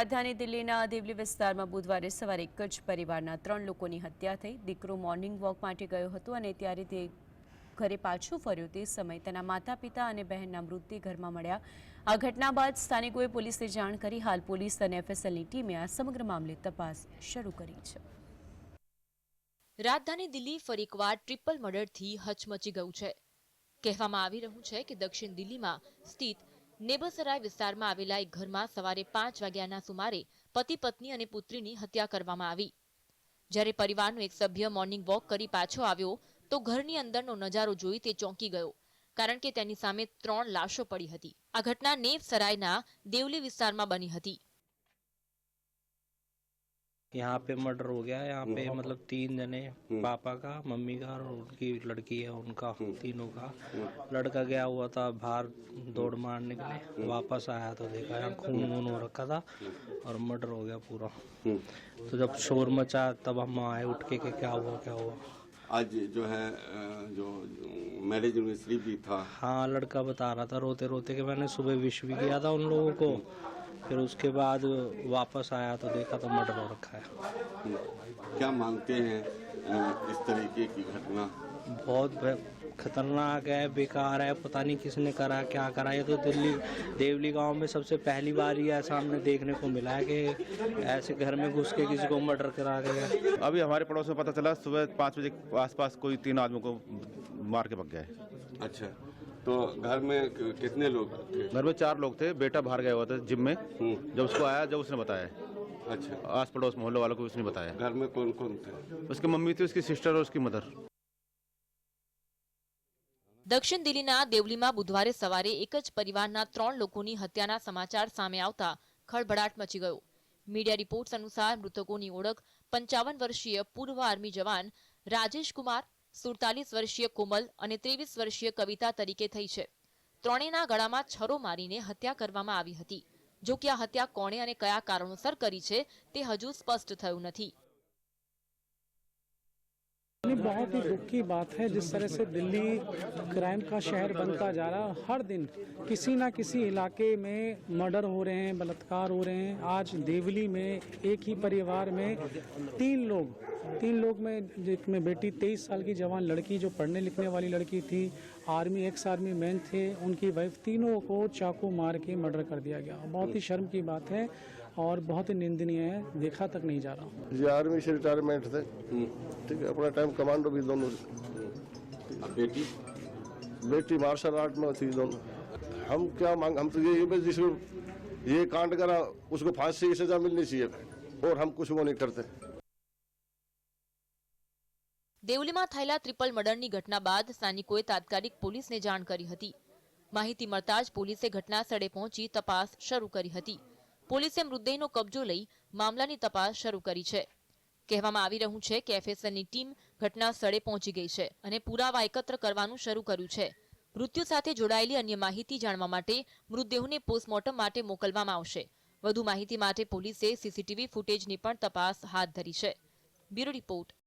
રાજધાની દિલ્હીના દેવલી વિસ્તારમાં બુધવારે સવારે એક જ પરિવારના ત્રણ લોકોની હત્યા થઈ. દીકરો મોર્નિંગ વોક માટે ગયો હતો અને ત્યારે તે ઘરે પાછું ફર્યો. તે સમયે તેના માતા પિતા અને બહેનના મૃતદેહ ઘરમાં મળ્યા. આ ઘટના બાદ સ્થાનિકોએ પોલીસને જાણ કરી. હાલ પોલીસ અને એફએસએલની ટીમે આ સમગ્ર મામલે તપાસ શરૂ કરી છે. રાજધાની દિલ્હી ફરી એકવાર ટ્રિપલ મર્ડરથી હચમચી ગયું છે. કહેવામાં આવી રહ્યું છે કે દક્ષિણ દિલ્હીમાં સ્થિત નેબસરાય વિસ્તારમાં આવેલા એક ઘરમાં સવારે પાંચ વાગ્યાના સુમારે પતિ, પત્ની અને પુત્રીની હત્યા કરવામાં આવી. જ્યારે પરિવારનો એક સભ્ય મોર્નિંગ વોક કરી પાછો આવ્યો, તો ઘરની અંદરનો નજારો જોઈ તે ચોંકી ગયો, કારણ કે તેની સામે ત્રણ લાશો પડી હતી. આ ઘટના નેવસરાયના દેવલી વિસ્તારમાં બની હતી. यहाँ पे मर्डर हो गया यहाँ पे मतलब तीन जने पापा का मम्मी का और उनकी लड़की है उनका तीनों का। लड़का गया हुआ था बाहर दौड़ मारने के लिए। वापस आया तो देखा यहाँ खून वून हो रखा था और मर्डर हो गया पूरा। तो जब शोर मचा तब हम आए उठ के कि क्या हुआ क्या हुआ? आज जो है जो मैरिज एनिवर्सरी भी था। हाँ लड़का बता रहा था रोते रोते कि मैंने सुबह विश भी किया था उन लोगों को। फिर उसके बाद वापस आया तो देखा तो मर्डर हो रखा है। क्या मांगते हैं इस तरीके की घटना? बहुत खतरनाक है बेकार है पता नहीं किसने करा क्या करा। ये तो दिल्ली देवली गाँव में सबसे पहली बार ही ऐसा हमने देखने को मिला है कि ऐसे घर में घुस के किसी को मर्डर करा गया अभी हमारे पड़ोस में पता चला सुबह पाँच बजे के आसपास कोई तीन आदमी को मार के भग गया है अच्छा। तो घर में क- कितने लोग थे घर में चार लोग थे बेटा बाहर गया हुआ था जिम में हम्म, जब उसको आया जब उसने बताया अच्छा आस पड़ोस मोहल्ले वालों को उसने बताया घर में कौन कौन थे उसकी मम्मी थी उसकी सिस्टर और उसकी मदर દક્ષિણ દિલ્હીના દેવલીમાં બુધવારે સવારે એક જ પરિવારના ત્રણ લોકોની હત્યાના સમાચાર સામે આવતા ખળભળાટ મચી ગયો મીડિયા રિપોર્ટ્સ અનુસાર મૃતકોની ઓળખ પંચાવન વર્ષીય પૂર્વ આર્મી જવાન રાજેશ કુમાર સુડતાલીસ વર્ષીય કોમલ અને ત્રેવીસ વર્ષીય કવિતા તરીકે થઈ છે. ત્રણેયના ગળામાં છરો મારીને હત્યા કરવામાં આવી હતી. જો કે આ હત્યા કોણે અને કયા કારણોસર કરી છે તે હજુ સ્પષ્ટ થયું નથી. बहुत ही दुख की बात है, जिस तरह से दिल्ली क्राइम का शहर बनता जा रहा है। हर दिन किसी ना किसी इलाके में मर्डर हो रहे हैं, बलात्कार हो रहे हैं। आज देवली में एक ही परिवार में तीन लोग तीन लोग में जिसमें बेटी, तेईस साल की जवान लड़की जो पढ़ने लिखने वाली लड़की थी, आर्मी एक्स आर्मी मैन थे, उनकी वाइफ तीनों को चाकू मार के मर्डर कर दिया गया। बहुत ही शर्म की बात है। और बहुत ही निंदनीय है देखा तक नहीं जा रहा ये आर्मी से रिटायरमेंट थे ठीक है अपना टाइम कमांडो भी दोनों अब बेटी बेटी मार्शल आर्ट में थी दोनों हम क्या मांग हम तो ये बस जिसको ये कांड करा उसको फांसी की सजा मिलनी चाहिए और हम कुछ वो नहीं करते દેવલીમાં થયેલા ટ્રિપલ મર્ડરની ઘટના બાદ સ્થાનિકોએ તાત્કાલિક પોલીસને જાણ કરી હતી માહિતી મળતા જ પોલીસે ઘટના સ્થળે પહોંચી તપાસ શરૂ કરી હતી પોલીસે મૃતદેહનો કબજો લઈ મામલાની તપાસ શરૂ કરી છે. કહેવામાં આવી રહ્યું છે કે એફએસએલની ટીમ ઘટના પહોંચી ગઈ છે અને પુરાવા એકત્ર કરવાનું શરૂ કર્યું છે. મૃત્યુ સાથે જોડાયેલી અન્ય માહિતી જાણવા માટે મૃતદેહોને પોસ્ટમોર્ટમ માટે મોકલવામાં આવશે. વધુ માહિતી માટે પોલીસે સીસીટીવી ફૂટેજની પણ તપાસ હાથ ધરી છે. Bureau report.